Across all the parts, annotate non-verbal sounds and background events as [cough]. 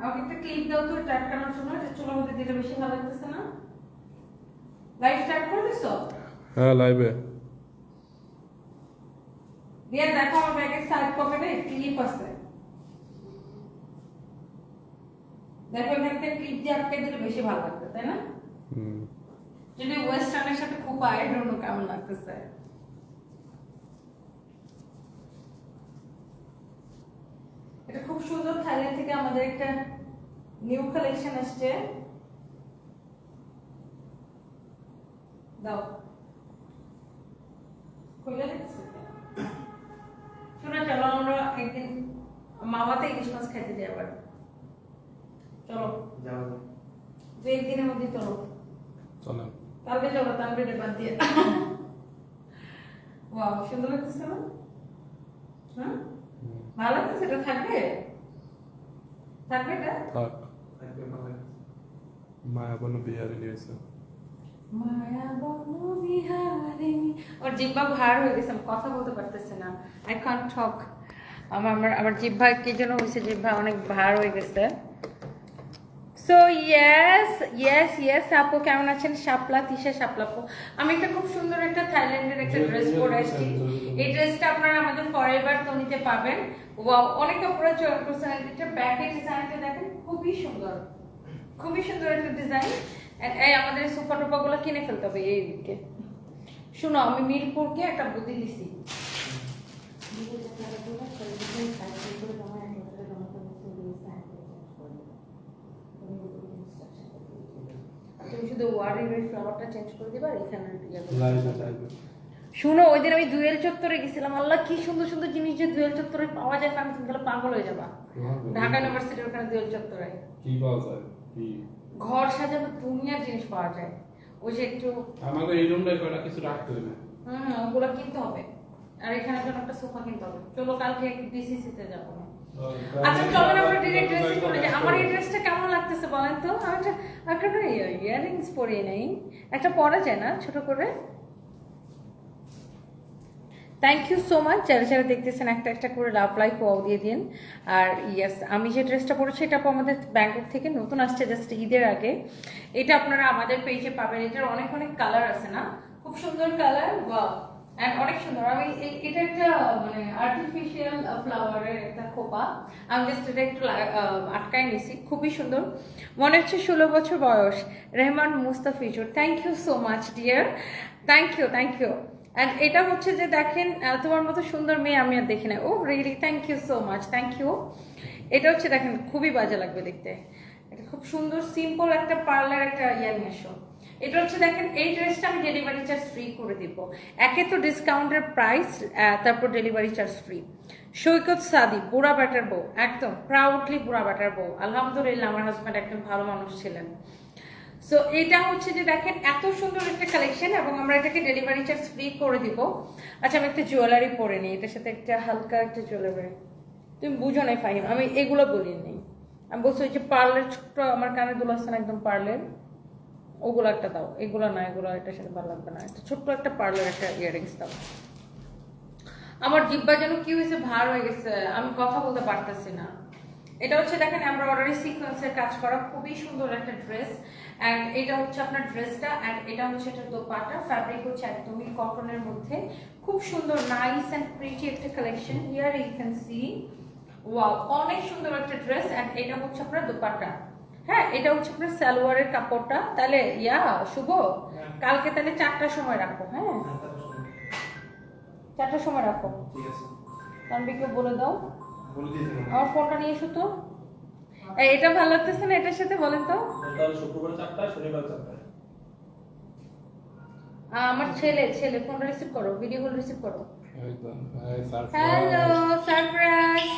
আমাকে একটা ক্লিপ দাও তো এটা আটকানোর জন্য। এটা চুলের মধ্যে দিলে বেশি ভালো লাগতেছে না? লাইভ স্টার্ট করে দিছো? হ্যাঁ লাইভে দিয়ে দেখো আমার ব্যাগের সাইড পকেটে ক্লিপ আছে। দেখো এখান থেকে ক্লিপ দিয়ে আটকে দিলে বেশি ভালো লাগবে তাই না? যদি ওয়েস্টার্নের সাথে খুব আই ডোন্ট নো কেমন লাগতেছে। এটা খুব সুন্দর থাইল্যান্ড থেকে আমাদের একটা নিউ কালেকশন আসছে। দাও। খুলে দেখছি। শোনা চলো আমরা একদিন মামাতে ইলিশ মাছ খাইতে যাই আবার। চলো। যাও। দু একদিনের মধ্যে চলো। চলেন কালকে চলো তানবিরে বাদ দিয়ে। [laughs] ওয়াও সুন্দর লাগতেছে না? হ্যাঁ? ভালো লাগতেছে এটা থাকবে? থাকবে এটা? থাক। থাকবে ভালো মায়া বনো বিহারি নিয়েছে মায়া বনো বিহারিণী। ওর জিব্বা ভার হয়ে গেছে আমি কথা বলতে পারতেছে না। আই কান্ট টক আমার আমার জিব্বা কি জন্য হয়েছে জিব্বা অনেক ভার হয়ে গেছে। সো ইয়েস ইয়েস ইয়েস আপু কেমন আছেন? শাপলা তিশা শাপলা আপু। আমি একটা খুব সুন্দর একটা থাইল্যান্ডের একটা ড্রেস পরে আসছি। এই ড্রেসটা আপনারা আমাদের ফরএভার তনিতে পাবেন ওয়াও অনেক আপুরা চয়ন করছেন এটা ব্যাকের ডিজাইনটা দেখেন খুবই সুন্দর। খুবই সুন্দর একটা ডিজাইন এই আমাদের সোফা টোফাগুলো কিনে ফেলতে হবে এই দিকে শুনো আমি মিরপুরকে একটা বুদ্ধি দিছি। তুমি শুধু ওয়ার্ডের ফ্লাওয়ারটা চেঞ্জ করে দিবা আর এখানে ইয়ে শুনো ওই দিন আমি দুয়েল চত্বরে গেছিলাম। আল্লাহ কি সুন্দর সুন্দর জিনিস যে দুয়েল চত্বরে পাওয়া যায় আমি তুমি তাহলে পাগল হয়ে যাবা। ঢাকা ইউনিভার্সিটির ওখানে দুয়েল চত্বরে। কি পাওয়া যায়? ঘর সাজানো দুনিয়ার জিনিস পাওয়া যায়। ওই যে একটু আমাকে এই রুমটাই কয়টা কিছু রাখতে হবে? হুম ওগুলো কিনতে হবে। আর এখানে জন্য একটা সোফা কিনতে হবে। চলো কালকে ডিসিসি তে যাব। আচ্ছা ডিরেক্ট করে আমার এই ড্রেসটা কেমন লাগতেছে বলেন তো? আমি একটা নেই। একটা পরা যায় না, ছোট করে। থ্যাংক ইউ সো মাচ যারা যারা দেখতেছেন একটা একটা করে লাভ লাইফ ওয়াও দিয়ে দিন। আর ইয়েস আমি যে ড্রেসটা পরেছি, এটা আমাদের ব্যাংকক থেকে নতুন আসছে জাস্ট ঈদের আগে। এটা আপনারা আমাদের পেজে পাবেন। এটার অনেক অনেক কালার আছে না? খুব সুন্দর কালার ওয়াও অ্যান্ড অনেক সুন্দর। আমি এটা একটা মানে আর্টিফিশিয়াল ফ্লাওয়ারের একটা খোপা। আমি জাস্ট এটা একটু আটকায় নিছি খুবই সুন্দর। মনে হচ্ছে ষোলো বছর বয়স। Rehman Mustafizur. Thank you so much dear thank you thank you and এটা হচ্ছে যে দেখেন তোমার মতো সুন্দর মেয়ে আমি আর দেখি না। ও really thank you so much thank you এটা হচ্ছে দেখেন, খুবই বাজে লাগবে দেখতে। এটা খুব সুন্দর সিম্পল একটা পার্লার একটা ইয়ার এসো। এটা হচ্ছে দেখেন, এই ড্রেসটা আমি ডেলিভারি চার্জ ফ্রি করে দিব। একে তো ডিসকাউন্টের প্রাইস তারপর ডেলিভারি চার্জ ফ্রি সৈকত সাদি বুড়া ব্যাটার বউ, একদম প্রাউডলি বুড়া ব্যাটার বউ। আলহামদুলিল্লাহ, আমার হাজব্যান্ড একজন ভালো মানুষ ছিলেন। সো এটা হচ্ছে যে দেখেন, এত সুন্দর একটা কালেকশন এবং আমরা এটাকে ডেলিভারি চার্জ ফ্রি করে দিব। আচ্ছা আমি একটা জুয়েলারি পরে নিই, এটার সাথে একটা হালকা একটা জুয়েলারি তুমি বুঝো নাই, ফাহিম, আমি এগুলো বলি নেই। আমি বলছি, ওই যে পার্লের ছোট্ট, আমার কানে দুল না, একদম পার্লের ওগুলো একটা দাও, এগুলো না, এগুলো এটার সাথে ভালো লাগবে না। একটা ছোট্ট একটা পার্লার একটা ইয়ারিংস দাও। আমার জিব্বা যেন কি হয়েছে, ভার হয়ে গেছে, আমি কথা বলতে পারতেছি না। এটা হচ্ছে দেখেন এমব্রয়ডারি সিকোয়েন্সের কাজ করা খুবই সুন্দর একটা ড্রেস অ্যান্ড এটা হচ্ছে আপনার ড্রেসটা অ্যান্ড এটা হচ্ছে এটা দোপাটা। ফ্যাব্রিক হচ্ছে একদমই কটনের মধ্যে। খুব সুন্দর নাইস অ্যান্ড প্রিটি একটা collection here you can see wow অনেক সুন্দর একটা ড্রেস অ্যান্ড এটা হচ্ছে আপনার দোপাট্টা হ্যাঁ এটা হচ্ছে আপনার সালোয়ারের কাপড়টা। তাহলে ইয়া শুভ? কালকে তাহলে চারটার সময় রাখো হ্যাঁ? চারটার সময় রাখো। ঠিক আছে। তানবিকে বলে দাও। আমার ফোনটা নিয়ে এসো তো। এটা ভালো লাগতেছে না এটার সাথে বলেন তো? শুক্রবার চারটায় শনিবার চারটায় আমার ছেলে ছেলে ফোনটা রিসিভ করো ভিডিও কল রিসিভ করো। একদম। হ্যালো সারপ্রাইজ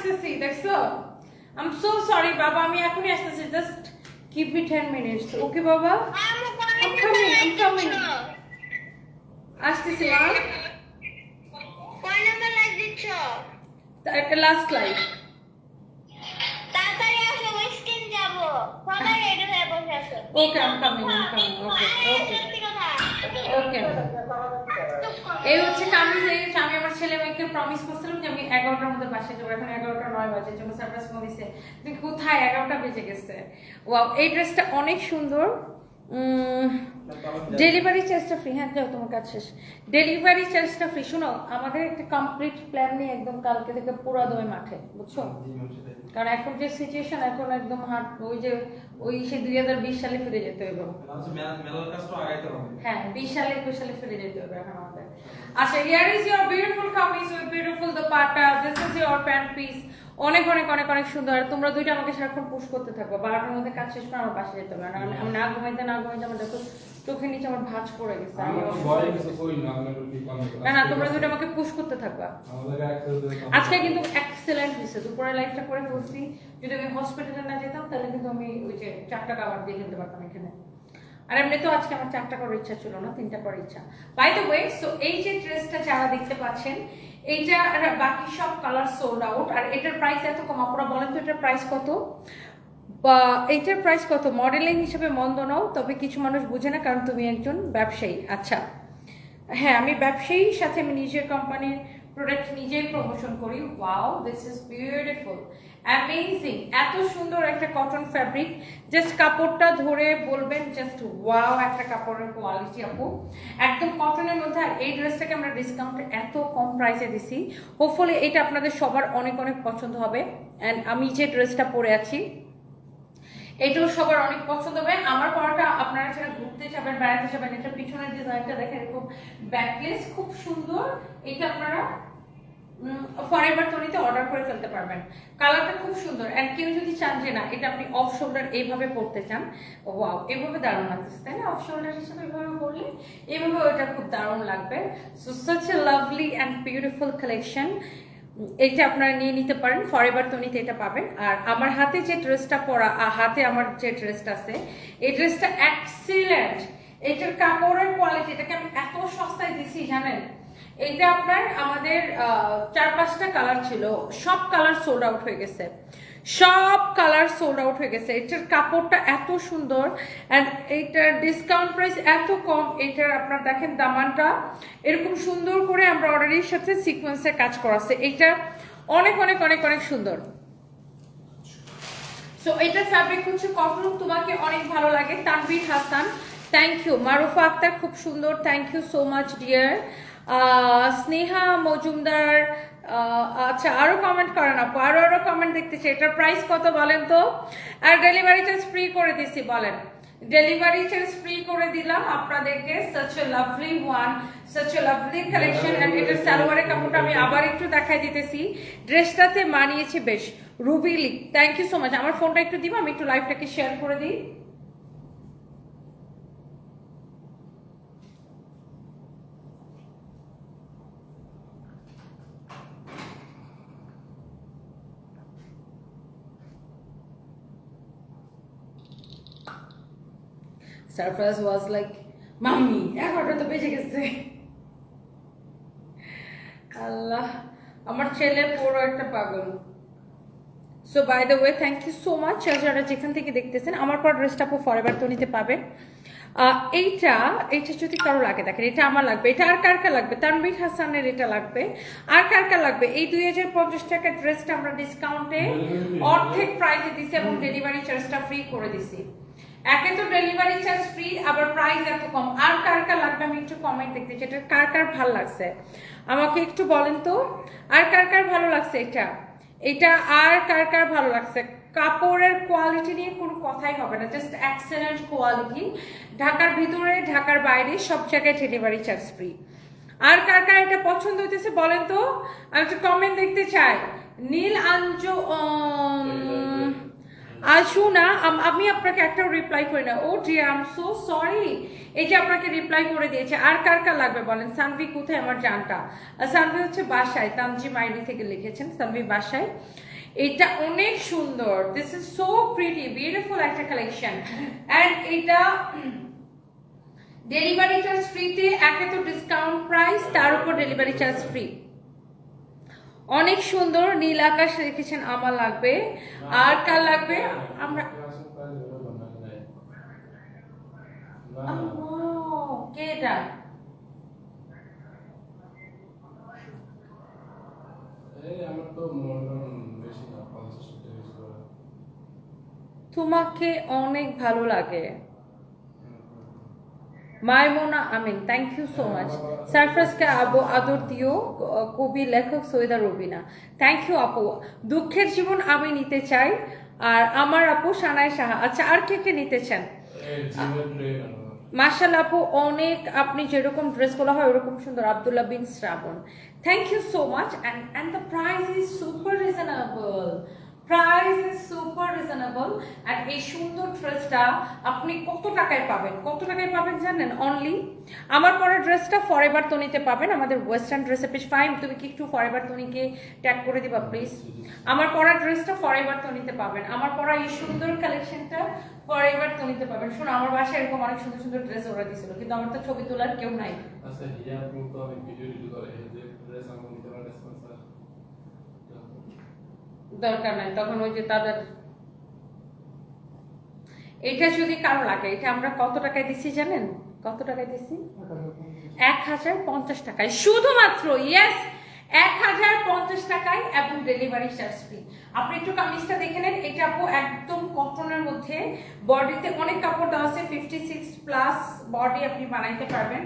আসতেছি দেখছ? আই এম সো সরি বাবা আমি এখনই আসতেছি just keep me ten minutes okay বাবা? Coming, I'm coming. আসতেছি মা কয় নাম্বার লাইভ দিচ্ছ একটা লাস্ট লাইফ তাড়াতাড়ি আসো ওয়েস্টিন যাব। সবাই রেডি হয়ে বসে আছো। ওকে I'm coming I'm coming okay okay okay এই হচ্ছে কামিজ, এই আমি আমার ছেলে মেয়েকে প্রমিস করছিলাম যে আমি এগারোটার মধ্যে বাসে যাব। এখন এগারোটা নয় বাজে, জন্য সারপ্রাইজ ফোন দিছে। তুই কোথায় এগারোটা বেজে গেছে। ওয়াও এই ড্রেসটা অনেক সুন্দর। ডেলিভারি চার্জটা ফ্রি হ্যাঁ যাও, তোমার কাজ শেষ। ডেলিভারি চার্জটা ফ্রি শোনো, আমাদের একটা কমপ্লিট প্ল্যান নিয়ে একদম কালকে থেকে পুরা দই মাঠে, বুঝছ? কারণ এখন যে সিচুয়েশন এখন একদম হাট, ওই যে, ওই সে দুই হাজার বিশ সালে ফিরে যেতে হবে হ্যাঁ বিশ সালে, একুশ সালে ফিরে যেতে হবে এখন আমাদের। আচ্ছা here is your beautiful kameez with beautiful the পাটা this is your pant piece অনেক অনেক অনেক অনেক সুন্দর। আর তোমরা দুইটা আমাকে সারাক্ষণ পুশ করতে থাকব বারোটার মধ্যে কাজ শেষ করে আমার বাসে যেতে হবে। আর আমি আমি না ঘুমাইতে না ঘুমাইতে আমার দেখো চোখের নিচে আমার ভাঁজ পড়ে গেছে। না না না তোমরা দুইটা আমাকে পুশ করতে থাকবা। আজকে কিন্তু এক্সেলেন্ট হয়েছে দুপুরে লাইফটা করে ফেলছি। যদি আমি হসপিটালে না যেতাম তাহলে কিন্তু আমি ওই যে চারটা কাবার দিয়ে খেলতে পারতাম এখানে। আর এমনি তো আজকে আমার চারটা করার ইচ্ছা ছিল না তিনটা করার ইচ্ছা। বাই দ্য ওয়ে সো এই যে ড্রেসটা যারা দেখতে পাচ্ছেন এইটা বাকি সব কালার সোল্ড আউট আর এটার প্রাইস এত কম আপনারা বলেন তো এটার প্রাইস কত? বা এইটার প্রাইস কত? মডেলিং হিসেবে মন্দ নাও, তবে কিছু মানুষ বুঝে না, কারণ তুমি একজন ব্যবসায়ী। আচ্ছা। হ্যাঁ আমি ব্যবসায়ীর সাথে আমি নিজের কোম্পানির প্রোডাক্ট নিজেই প্রমোশন করি। Wow this is beautiful amazing এত সুন্দর একটা কটন ফ্যাব্রিক জাস্ট কাপড়টা ধরে বলবেন জাস্ট ওয়াও একটা কাপড়ের কোয়ালিটি আপু। একদম কটনের মধ্যে, আর এই ড্রেসটাকে আমরা ডিসকাউন্টে এত কম প্রাইসে দিছি। হোপফুলি এটা আপনাদের সবার অনেক অনেক পছন্দ হবে। অ্যান্ড আমি যে ড্রেসটা পরে আছি, এটাও সবার অনেক পছন্দ হবে। আমার পড়াটা আপনারা যারা ঘুরতে যাবেন, বেড়াতে যাবেন এটা পিছনের ডিজাইনটা দেখেন এরকম ব্যাকলেস খুব সুন্দর। এটা আপনারা ফরএভার তৈরিতে অর্ডার করে ফেলতে পারবেন। কালারটা খুব সুন্দর। এন্ড কেউ যদি চান যে, না, এটা আপনি অফ শোল্ডার এইভাবে পরতে চান ওয়াও এভাবে দারুণ লাগতেছে, তাই না? অফ শোল্ডার হিসেবে এইভাবে পরলে এইভাবে ওটা খুব দারুণ লাগবে। So such a lovely and beautiful collection এটা আপনারা নিয়ে নিতে পারেন ফরএভার তনিতে এটা পাবেন। আর আমার হাতে যে ড্রেসটা পরা হাতে আমার যে ড্রেসটা আছে, এই ড্রেসটা এক্সিলেন্ট এটার কাপড়ের কোয়ালিটি এটাকে আমি এত সস্তায় দিছি, জানেন? এইটা আপনার আমাদের চার পাঁচটা কালার ছিল। সব কালার সোল্ড আউট হয়ে গেছে। সব কালার সোল্ড আউট হয়ে গেছে। এটার কাপড়টা এত সুন্দর অ্যান্ড এইটার ডিসকাউন্ট প্রাইস এত কম। এটার আপনার দেখেন দামানটা। এরকম সুন্দর করে আমরা অর্ডারের সাথে সিকোয়েন্সের কাজ করাছে এইটা অনেক অনেক অনেক অনেক সুন্দর। সো এটার ফ্যাব্রিক হচ্ছে কটন তোমাকে অনেক ভালো লাগে। তানভীর হাসান থ্যাংক ইউ মারুফা আক্তার, খুব সুন্দর। Thank you so much dear Sneha Majumdar আচ্ছা আরও কমেন্ট করেন আপু, আরও আরও কমেন্ট দেখতেছি এটার প্রাইস কত বলেন তো? আর ডেলিভারি চার্জ ফ্রি করে দিছি, বলেন। ডেলিভারি চার্জ ফ্রি করে দিলাম আপনাদেরকে। Such a lovely one such a lovely collection and এটার সালোয়ারের কাপড়টা আমি আবার একটু দেখাই দিতেছি। ড্রেসটাতে মানিয়েছে বেশ রুবিলি থ্যাংক ইউ সো মাচ আমার ফোনটা একটু দিব? আমি একটু লাইভটাকে শেয়ার করে দিই। সারপ্রাইজ ওয়াজ লাইক মাম্মি এগারোটা তো বেজে গেছে। আল্লাহ আমার ছেলে পুরো একটা পাগল। So by the way thank you so much যারা যেখান থেকে দেখতেছেন আমার পর ড্রেসটা আপু ফরএভার তো নিতে পাবেন এইটা এইটা যদি কারও লাগে দেখেন এটা আমার লাগবে। এটা আর কার কার লাগবে? তানভীর হাসানের এটা লাগবে। আর কার কার লাগবে? এই দুই হাজার পঞ্চাশ টাকার ড্রেসটা আমরা ডিসকাউন্টে অর্ধেক প্রাইসে দিছি এবং ডেলিভারি চার্জটা ফ্রি করে দিছি একে তো ডেলিভারি চার্জ ফ্রি আবার প্রাইস এত কম। আর কার কার লাগবে আমি একটু কমেন্ট দেখতে এটা কার কার ভালো লাগছে? আমাকে একটু বলেন তো, আর কার কার ভালো লাগছে এটা? এটা আর কার কার ভালো লাগছে? কাপড়ের কোয়ালিটি নিয়ে কোনো কথাই হবে না জাস্ট এক্সেলেন্ট কোয়ালিটি ঢাকার ভিতরে, ঢাকার বাইরে সব জায়গায় ডেলিভারি চার্জ ফ্রি আর কার কার এটা পছন্দ হইতেছে বলেন তো? আমি একটু কমেন্ট দেখতে চাই। নীল আঞ্জু আসু না আম- আপনাকে একটা রিপ্লাই করি না। Oh dear um so sorry এই যে আপনাকে রিপ্লাই করে দিয়েছে, আর কার কার লাগবে বলেন? সানভি কোথায়? আমার জানটা। সানভি হচ্ছে বাসায়, তানজি মাইডি থেকে লিখেছেন, সানভি বাসায়। এটা অনেক সুন্দর। This is so pretty beautiful একটা কালেকশন অ্যান্ড এটা ডেলিভারি চার্জ ফ্রিতে একে তো ডিসকাউন্ট প্রাইস তার উপর ডেলিভারি চার্জ ফ্রি অনেক সুন্দর নীল আকাশ রেখেছেন, আমার লাগবে। আর কার লাগবে? আমরা তোমাকে অনেক ভালো লাগে। Maimona Amin thank you so much সারফরাজকে আবু আদর দিও কবি লেখক সৈয়দা রবিনা থ্যাংক ইউ আপু দুঃখের জীবন আমি নিতে চাই আর আমার আপু সানায় সাহা আচ্ছা আর কে কে নিতে চান মার্শাল আপু অনেক আপনি যেরকম ড্রেসগুলো হয় ওরকম সুন্দর Abdullah bin Shrabon thank you so much and and the price is super reasonable price is super reasonable and এই সুন্দর ড্রেসটা আপনি কত টাকায় পাবেন? কত টাকায় পাবেন জানেন? অনলি আমার পরা ড্রেসটা ফরএভার তনিতে পাবেন। আমাদের ওয়েস্টার্ন ড্রেসের পেজ ফাইন তুমি কি একটু ফরএভার তনিকে ট্যাগ করে দিবা প্লিজ আমার পরা ড্রেসটা ফরএভার তনিতে পাবেন। আমার পরা এই সুন্দর কালেকশনটা ফরএভার তনিতে পাবেন। শোনো, আমার বাসায় এরকম অনেক সুন্দর সুন্দর ড্রেস ওরা দিছিল, কিন্তু আমার তো ছবি তোলার কেউ নাই। আচ্ছা হিয়া আপনি তো অনেক ভিডিও রেডি করে। যে ড্রেস আমি নিতে পারি স্পন্সর দরকার নাই। তখন ওই যে তাদের এটা যদি কারও লাগে, এটা আমরা কত টাকায় দিচ্ছি জানেন? কত টাকায় দিচ্ছি এক হাজার পঞ্চাশ টাকায়। শুধুমাত্র ইয়েস এক হাজার পঞ্চাশ টাকায় এবং ডেলিভারি চার্জ ফ্রি আপনি একটু কামিজটা দেখে নেন। এটা আপু একদম কটনের মধ্যে। বডিতে অনেক কাপড় দেওয়া আছে ফিফটি সিক্স প্লাস বডি আপনি বানাইতে পারবেন।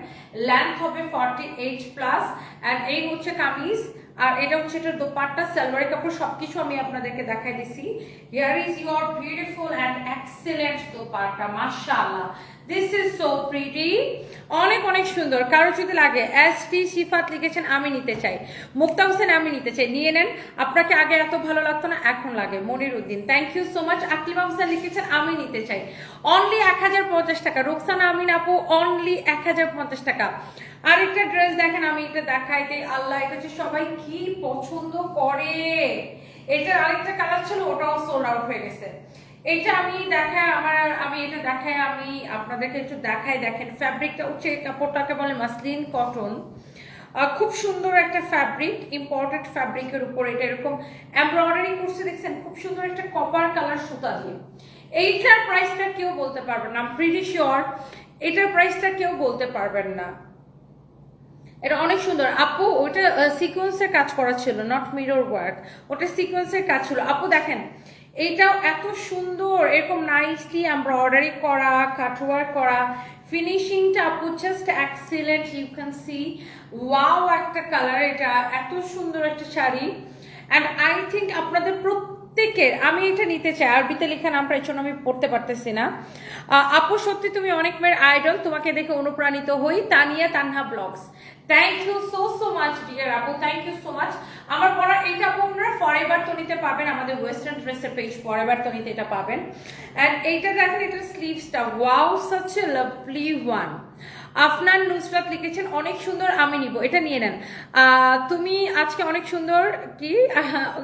লেন্থ হবে ফর্টি এইট প্লাস অ্যান্ড এই হচ্ছে কামিজ। আর এটা হচ্ছে এটা দোপাট্টা, সালোয়ারের কাপড়, সবকিছু আমি আপনাদেরকে দেখাই দিছি। Here is your beautiful and excellent dupatta, মাশাআল্লাহ। দিস ইজ সো প্রিটি অনেক অনেক সুন্দর। কারও যদি লাগে এস টি সিফাত লিখেছেন, আমি নিতে চাই। মুক্তা হোসেন, আমি নিতে চাই। নিয়ে নেন। আপনাকে আগে এত ভালো লাগতো না, এখন লাগে। Monir Uddin thank you so much Aklima Hossain লিখেছেন, আমি নিতে চাই। অনলি এক হাজার পঞ্চাশ টাকা। রোকসানা আমিন আপু অনলি এক হাজার পঞ্চাশ টাকা। আরেকটা ড্রেস দেখেন, আমি এটা দেখাই দিই আল্লাহ, এটা হচ্ছে সবাই কি পছন্দ করে। এটার আরেকটা কালার ছিল, ওটাও সোল্ড আউট হয়ে গেছে। এটা আমি দেখায় আমার, আমি এটা দেখায় আমি আপনাদেরকে একটু দেখাই। দেখেন ফ্যাব্রিকটা হচ্ছে কাপড়টাকে বলে মাসলিন কটন খুব সুন্দর একটা ফ্যাব্রিক ইম্পর্টেন্ট ফ্যাব্রিকের উপর এটা এরকম এমব্রয়ডারি করছে, দেখছেন? খুব সুন্দর একটা কপার কালার সুতা দিয়ে। এইটার প্রাইসটা কেউ বলতে পারবেন না প্রিটি শিওর এটার প্রাইসটা কেউ বলতে পারবেন না। এটা অনেক সুন্দর। আপু ওটা সিকোয়েন্সের কাজ করা ছিল নট মিরর ওয়ার্ক ওটা সিকোয়েন্সের কাজ ছিল। আপু, দেখেন এইটাও এত সুন্দর। এরকম নাইসলি এমব্রয়ডারি করা কাটওয়ার্ক করা ফিনিশিংটা আপু just excellent you can see wow একটা কালার এটা, এত সুন্দর একটা শাড়ি। অ্যান্ড আই থিঙ্ক আপনাদের প্রত্যেকের, আমি এটা নিতে চাই, আরবিতে লেখা নামটা এর জন্য আমি পড়তে পারতেছি না। আপু, সত্যি তুমি অনেক মেয়ের আইডল তোমাকে দেখে অনুপ্রাণিত হই। Tania Tanha blogs. Thank you so so much dear আপু থ্যাংক ইউ সো মাচ আমার পড়া এইটা আপু আপনারা ফরএভার তো নিতে পাবেন। আমাদের ওয়েস্টার্ন ড্রেসের পেজ ফরএভার তো নিতে এটা পাবেন। অ্যান্ড এইটা দেখেন, এটার স্লিভসটা wow such a lovely one Afnan Nusrat লিখেছেন, অনেক সুন্দর, আমি নিব। এটা নিয়ে নেন। তুমি আজকে অনেক সুন্দর, কি?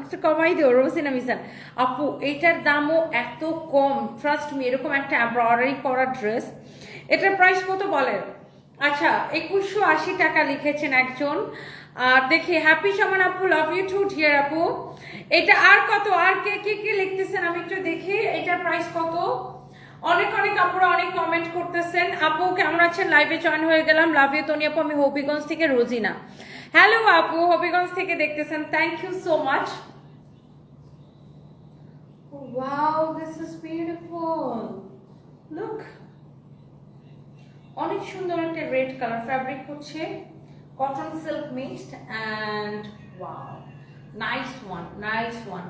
একটু কমাই দিও রোসিনা মিসান আপু এইটার দামও এত কম। ট্রাস্ট মি এরকম একটা এমব্রয়ডারি করা ড্রেস এটার প্রাইস কত বলেন? আচ্ছা একুশশো আশি টাকা লিখেছেন একজন। আর দেখি হ্যাপি সমান আপু লাভ ইউ টু ডিয়ার আপু এটা আর কত? আর কে কে কে লিখতেছেন? আমি একটু দেখি, এটার প্রাইস কত? অনেক অনেক আপুরা অনেক কমেন্ট করতেছেন। আপু কেমন আছেন? লাইভে জয়েন হয়ে গেলাম। লাভ ইউ তনি আপু আমি হবিগঞ্জ থেকে রোজিনা। হ্যালো আপু হবিগঞ্জ থেকে দেখতেছেন। Thank you so much wow this is beautiful look অনেক সুন্দর একটা রেড কালার ফ্যাব্রিক হচ্ছে। Cotton silk mixed and wow nice one nice one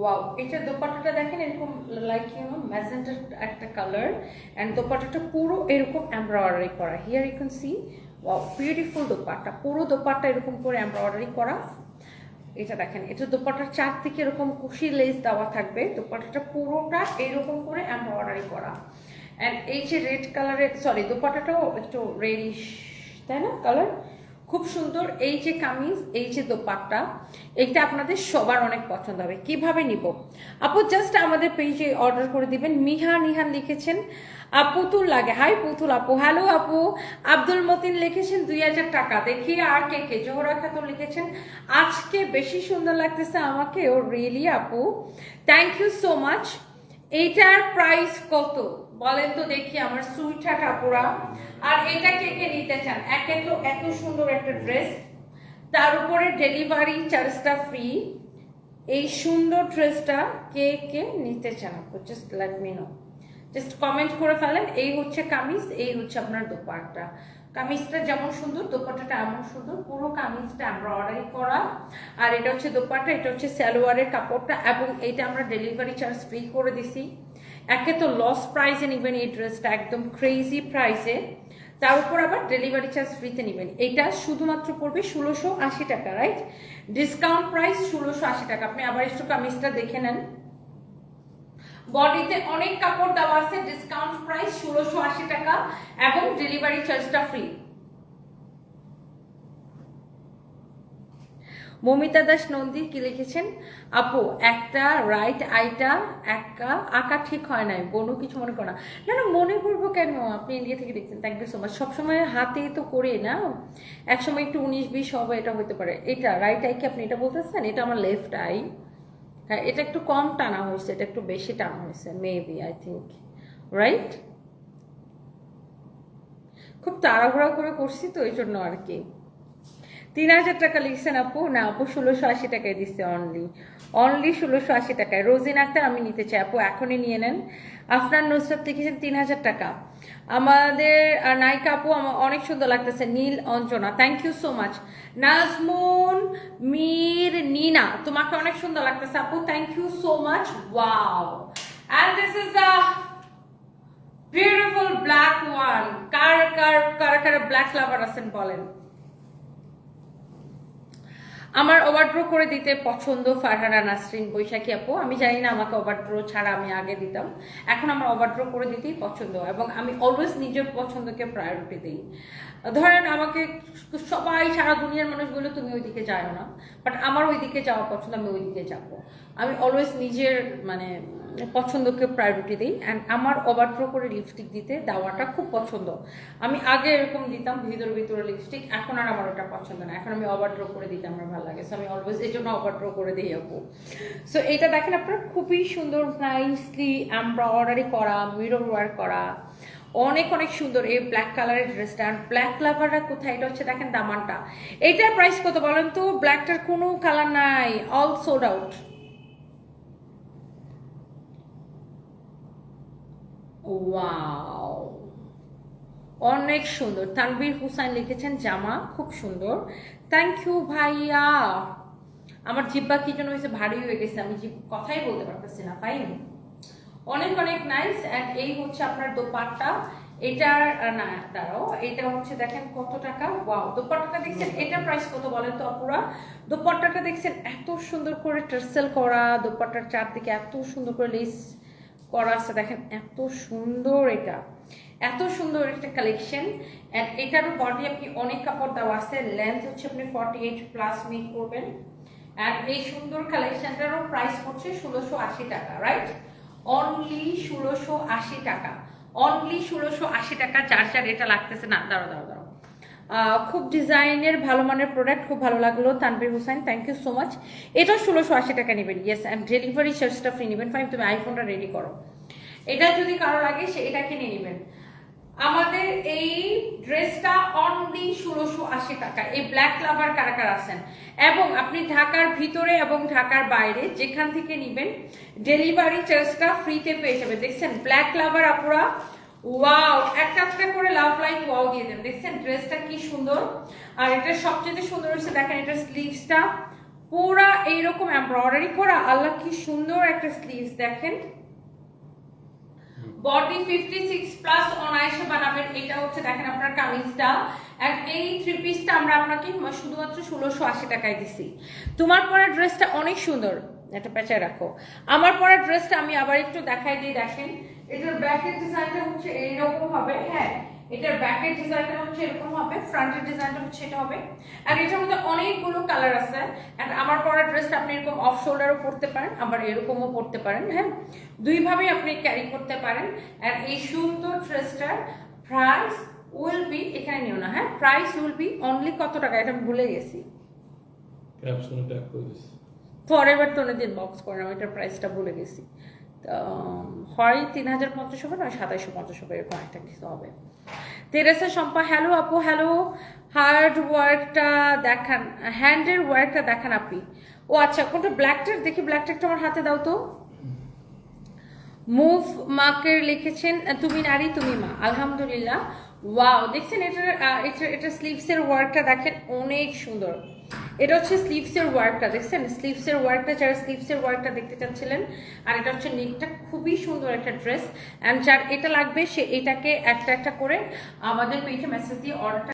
wow এটা দোপাট্টাটা দেখেন এরকম লাইক ইউ নো ম্যাজেন্টার একটা কালার অ্যান্ড দোপাট্টাটা পুরো এরকম এমব্রয়ডারি করা। Here you can see wow beautiful dupatta, পুরো দোপাট্টা এরকম করে এমব্রয়ডারি করা। এটা দেখেন, এটা দোপাট্টার চারদিকে এরকম কুশি লেস দেওয়া থাকবে। দোপাটাটা পুরোটা এরকম করে এমব্রয়ডারি করা। অ্যান্ড এই যে রেড কালারের সরি দোপাটাটাও একটু রেডিশ তাই না কালার খুব সুন্দর এই যে কামিজ, এই যে দোপাট্টা, এইটা আপনাদের সবার অনেক পছন্দ হবে। কীভাবে নিব? আপু জাস্ট আমাদের পেজে অর্ডার করে দিবেন। মিহা নিহান লিখেছেন পুতুল লাগে। হাই, পুতুল আপু। হ্যালো আপু। আব্দুল মতিন লিখেছেন, দুই হাজার টাকা। দেখি আর কে কে? জোহরা খাতুন লিখেছেন, আজকে বেশি সুন্দর লাগতেছে আমাকে। ও রিয়েলি আপু? থ্যাংক ইউ সো মাচ এইটার প্রাইস কত? বলেন তো দেখি আমার সুইটা কাপড়া আর এটা কে কে নিতে চান? একে তো এত সুন্দর একটা ড্রেস। তার উপরে ডেলিভারি চার্জটা ফ্রি। এই সুন্দর ড্রেসটা কে কে নিতে চান just let me know just comment করে ফেলেন, এই হচ্ছে কামিজ, এই হচ্ছে আপনার দোপাট্টা। কামিজটা যেমন সুন্দর, দোপাট্টাটা এমন সুন্দর, পুরো কামিজটা আমরা অর্ডার করা। আর এটা হচ্ছে দোপাট্টা, এটা হচ্ছে সালোয়ারের কাপড়টা, এবং এইটা আমরা ডেলিভারি চার্জ ফ্রি করে দিছি। একে তো লস প্রাইসে নেবেন, এই ড্রেসটা একদম ক্রেজি প্রাইসে তার উপর আবার ডেলিভারি চার্জ ফ্রিতে নেবেন। এটা শুধুমাত্র পড়বে ষোলোশো আশি টাকা রাইট ডিসকাউন্ট প্রাইস ষোলোশো আশি টাকা। আপনি আবার একটু কামিজটা দেখে নেন। বডিতে অনেক কাপড় দেওয়া আছে ডিসকাউন্ট প্রাইস ষোলোশো আশি টাকা এবং ডেলিভারি চার্জটা ফ্রি মমিতা দাস নন্দী কি লিখেছেন? আপু, একটা রাইট আইটা একা আঁকা ঠিক হয় নাই, বনু কিছু মনে করো না। না না, মনে করব কেন? আপনি ইন্ডিয়া থেকে দেখছেন থ্যাংক ইউ সো মাচ সবসময় হাতে তো করি, না? একসময় একটু উনিশ, বিশ হবে, এটা হতে পারে। এটা রাইট আই কি আপনি এটা বলতেছেন? এটা আমার লেফট আই হ্যাঁ এটা একটু কম টানা হয়েছে, এটা একটু বেশি টানা হয়েছে মেবি আই থিঙ্ক রাইট খুব তাড়াহুড়া করে করছি তো, এই জন্য আর কি। তিন হাজার টাকা লিখছেন আপু? না, আপু ষোলোশো আশি টাকায় দিচ্ছে অনলি অনলি ষোলোশো আশি টাকায়। রোজিন আক্তার, আমি নিতে চাই আপু, এখনই নিয়ে নেন। আপনার নুসরাত লিখেছেন তিন হাজার টাকা। আমাদের নায়িকা আপু অনেক সুন্দর লাগতেছে, Nil Anjana. Thank you so much Nazmun, Mir, Nina, তোমাকে অনেক সুন্দর লাগতেছে আপু। Thank you so much wow and this is a beautiful black one কার কার কার কার ব্ল্যাক লাভার আছেন বলেন? আমার ওভারড্রো করে দিতে পছন্দ ফারহানা নাসরিন বৈশাখী আপু। আমি জানি না আমাকে ওভারড্রো ছাড়া আমি আগে দিতাম। এখন আমার ওভারড্রো করে দিতেই পছন্দ এবং আমি অলওয়েজ নিজের পছন্দকে প্রায়োরিটি দিই। ধরেন আমাকে সবাই সারা দুনিয়ার মানুষ বলে তুমি ওইদিকে যাও না বাট আমার ওইদিকে যাওয়া পছন্দ, আমি ওইদিকে যাব। আমি অলওয়েজ নিজের মানে পছন্দকে প্রায়োরিটি দিই। অ্যান্ড আমার ওভারড্রো করে লিপস্টিক দিতে দেওয়াটা খুব পছন্দ। আমি আগে এরকম দিতাম, ভিতরে ভিতরে লিপস্টিক এখন আর আমার ওটা পছন্দ না। এখন আমি ওভারড্রো করে দিতে আমার ভালো লাগে। সো আমি অলওয়েজ এই জন্য ওভারড্রো করে দিই আপু। সো এটা দেখেন আপনার, খুবই সুন্দর নাইসলি এমব্রয়ডারি করা মিরর ওয়ার করা। অনেক অনেক সুন্দর এই ব্ল্যাক কালারের ড্রেসটা আর ব্ল্যাক লাভারটা কোথায়? এটা হচ্ছে দেখেন দামানটা। এইটার প্রাইস কত বলেন তো? ব্ল্যাকটার কোনো কালার নাই। অল সোল্ড আউট ওয়াও অনেক সুন্দর। তানভীর হুসাইন লিখেছেন, জামা খুব সুন্দর। থ্যাংক ইউ ভাইয়া। আমার জিব্বা কি জন্য হয়েছে, ভারী হয়ে গেছে, আমি কথাই বলতে পারতেছি না ফাইন অনেক অনেক নাইস অ্যান্ড এই হচ্ছে আপনার দোপাট্টা। এটার না, দাঁড়াও, এটা হচ্ছে দেখেন কত টাকা? ওয়াও দোপাট্টাটা দেখছেন, এটার প্রাইস কত বলেন তো আপুরা? দোপাট্টাটা দেখছেন, এত সুন্দর করে টার্সেল করা, দোপাট্টার চারদিকে এত সুন্দর করে লেস করা আছে। দেখেন এত সুন্দর এটা। এত সুন্দর একটা কালেকশন অ্যান্ড এটারও বডি আপনি অনেক কাপড় দেওয়া আছে। লেন্থ হচ্ছে আপনি ফর্টি এইট প্লাস মিট করবেন। অ্যান্ড এই সুন্দর কালেকশনটারও প্রাইস পড়ছে ষোলোশো আশি টাকা রাইট অনলি ষোলোশো আশি টাকা। অনলি ষোলোশো আশি টাকা, যার এটা লাগতেছে। না দাঁড়ো দাঁড়ো দাঁড়ো খুব ডিজাইনের ভালো মানের প্রোডাক্ট খুব ভালো লাগল Tanvir Hossain thank you so much এটাও ষোলোশো আশি টাকা নেবেন ইয়েস অ্যান্ড ডেলিভারি চার্জটা ফ্রি নেবেন। ফাইন তুমি আইফোনটা রেডি করো। এটা যদি কারও লাগে, সে এটা কিনে নেবেন। আমাদের এই ড্রেসটা অনলি ষোলোশো আশি টাকা। এই ব্ল্যাক লাভার কারা কারা আছেন? এবং আপনি ঢাকার ভিতরে এবং ঢাকার বাইরে যেখান থেকে নেবেন ডেলিভারি চার্জটা ফ্রিতে পেয়ে যাবে দেখছেন ব্ল্যাক লাভার আপুরা ওয়াও একটা একটা করে লাভ লাইক ওয়াও দিয়ে দেন। দেখছেন ড্রেসটা কি সুন্দর? আর এটা সবচেয়ে সুন্দর হচ্ছে, দেখেন এটার স্লিভসটা পুরা এইরকম এমব্রয়ডারি করা, আল্লাহ কি সুন্দর একটা স্লিভস দেখেন। বডি ফিফটি সিক্স প্লাস অনায়াসে বানাবেন, এটা হচ্ছে, দেখেন আপনার কামিজটা। And এই থ্রি পিসটা আমরা আপনাকে শুধুমাত্র ষোলোশো আশি টাকায় দিছি। তোমার পরা ড্রেসটা অনেক সুন্দর। একটা পেঁচায় রাখো। আমার পরা ড্রেসটা আমি আবার একটু দেখাই দিই, দেখেন। এটার ব্যাকের ডিজাইনটা হচ্ছে এইরকম হবে হ্যাঁ এটার ব্যাকের ডিজাইনটা হচ্ছে এরকম হবে ফ্রন্টের ডিজাইনটা হচ্ছে এটা হবে আর এটার মধ্যে অনেকগুলো কালার আছে এন্ড আমার পরা ড্রেসটা আপনি এরকম অফ শোল্ডারও পরতে পারেন আবার এরকমও পরতে পারেন হ্যাঁ দুইভাবেই আপনি ক্যারি করতে পারেন আর এই সুন্দর ড্রেসটার প্রাইস উইল বি এখানে নিও না হ্যাঁ প্রাইস উইল বি অনলি কত টাকা এটা ভুলে গেছি। ক্যাপশনে ট্যাগ করে ফরএভার তো দিন বক্স করে এটার প্রাইসটা ভুলে গেছি। হয় তিন হাজার পঞ্চাশ হবে নয় সাতাইশশো পঞ্চাশ হবে এরকম একটা কিছু হবে। তেরেসা শম্পা হ্যালো আপু হ্যালো হার্ড ওয়ার্কটা দেখান হ্যান্ডের ওয়ার্কটা দেখান আপনি। ও আচ্ছা কোনটা ব্ল্যাকটার দেখি ব্ল্যাকটা একটু আমার হাতে দাও তো। মুভ মাকের লিখেছেন তুমি নারী, তুমি মা। আলহামদুলিল্লাহ। ওয়াও দেখছেন এটার এটা এটা স্লিভসের ওয়ার্কটা দেখেন, অনেক সুন্দর। এটা হচ্ছে স্লিভসের ওয়ার্কটা দেখছেন? স্লিভসের ওয়ার্কটা যারা স্লিভসের ওয়ার্কটা দেখতে চাচ্ছিলেন, আর এটা হচ্ছে নেকটা খুবই সুন্দর একটা ড্রেস অ্যান্ড যার এটা লাগবে, সে এটাকে একটা একটা করে আমাদের পেজে মেসেজ দিয়ে অর্ডারটা